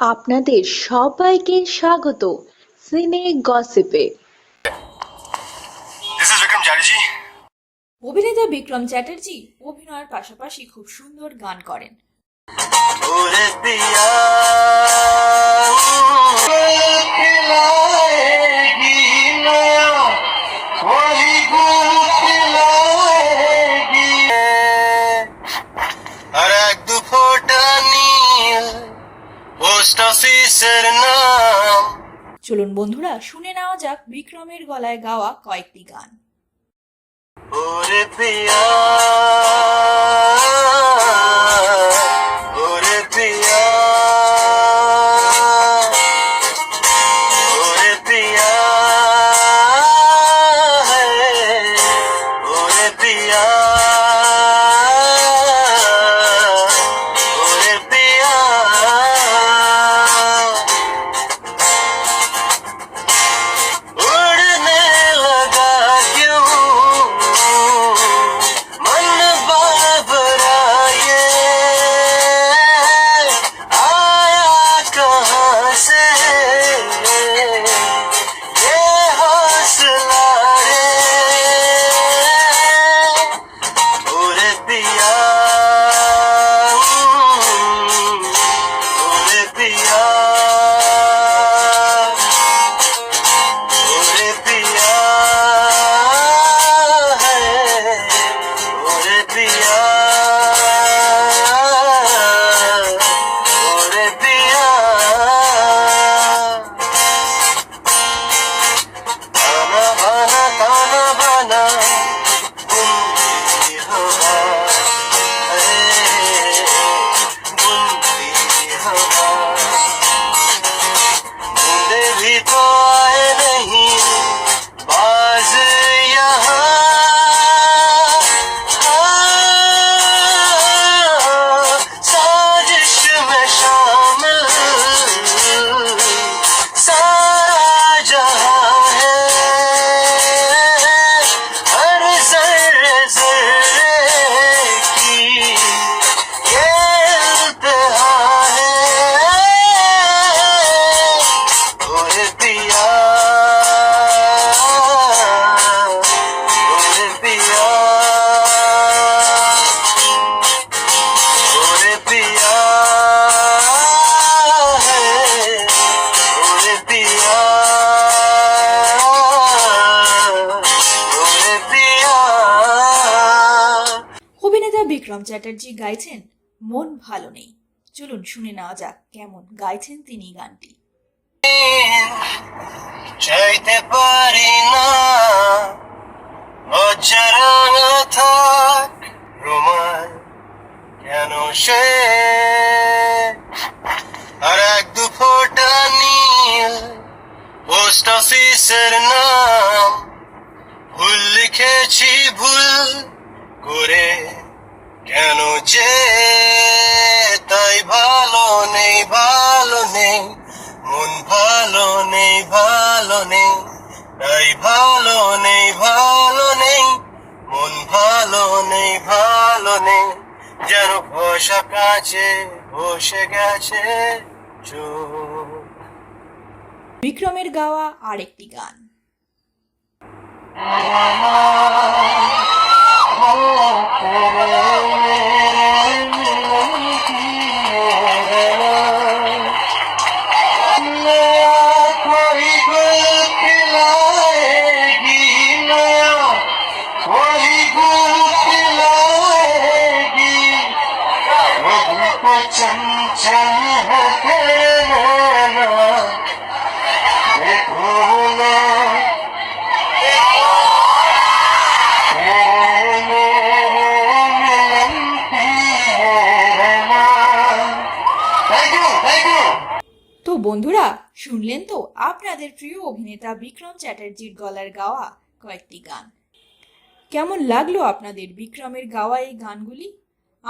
আপনাদের সবাইকে স্বাগত সিনে গসিপে. অভিনেতা বিক্রম চ্যাটার্জি অভিনয়ের পাশাপাশি খুব সুন্দর গান করেন। ओरे নাম চলুন বন্ধুরা শুনে নেওয়া যাক বিক্রমের গলায় গাওয়া কয়েকটি গান। ওরে পিয়া Maria. বিক্রম চ্যাটার্জি গাইছেন, মন ভালো নেই। চলুন শুনে নেওয়া যাক কেমন গাইছেন তিনি গানটি। চাইতে পারি না থাক রোমান কেন সে? আর এক দু ফোঁটা নীল পোস্ট অফিসের নাম, ভুল লিখেছি, ভুল করে কেন যে তাই ভালো নেই ভালো নেই মন ভালো নেই ভালো নেই তাই ভালো নেই ভালো নেই মন ভালো নেই ভালো নেই যেন বসা কাছে বসে গেছে বিক্রমের গাওয়া আরেকটি গান। তো বন্ধুরা, শুনলেন তো আপনাদের প্রিয় অভিনেতা বিক্রম চ্যাটার্জির গলার গাওয়া কয়েকটি গান। কেমন লাগল আপনাদের বিক্রমের গাওয়া এই গানগুলি?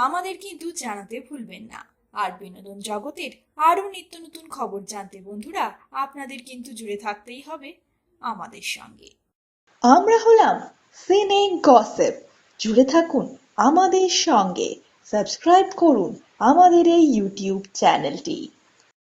আমাদের কিন্তু জানাতে ভুলবেন না। আর বিনোদন জগতের আরও নিত্য নতুন খবর জানতে বন্ধুরা, আপনাদের কিন্তু জুড়ে থাকতেই হবে আমাদের সঙ্গে। আমরা হলাম সিনে গসেপ। জুড়ে থাকুন আমাদের সঙ্গে। সাবস্ক্রাইব করুন আমাদের এই ইউটিউব চ্যানেলটি।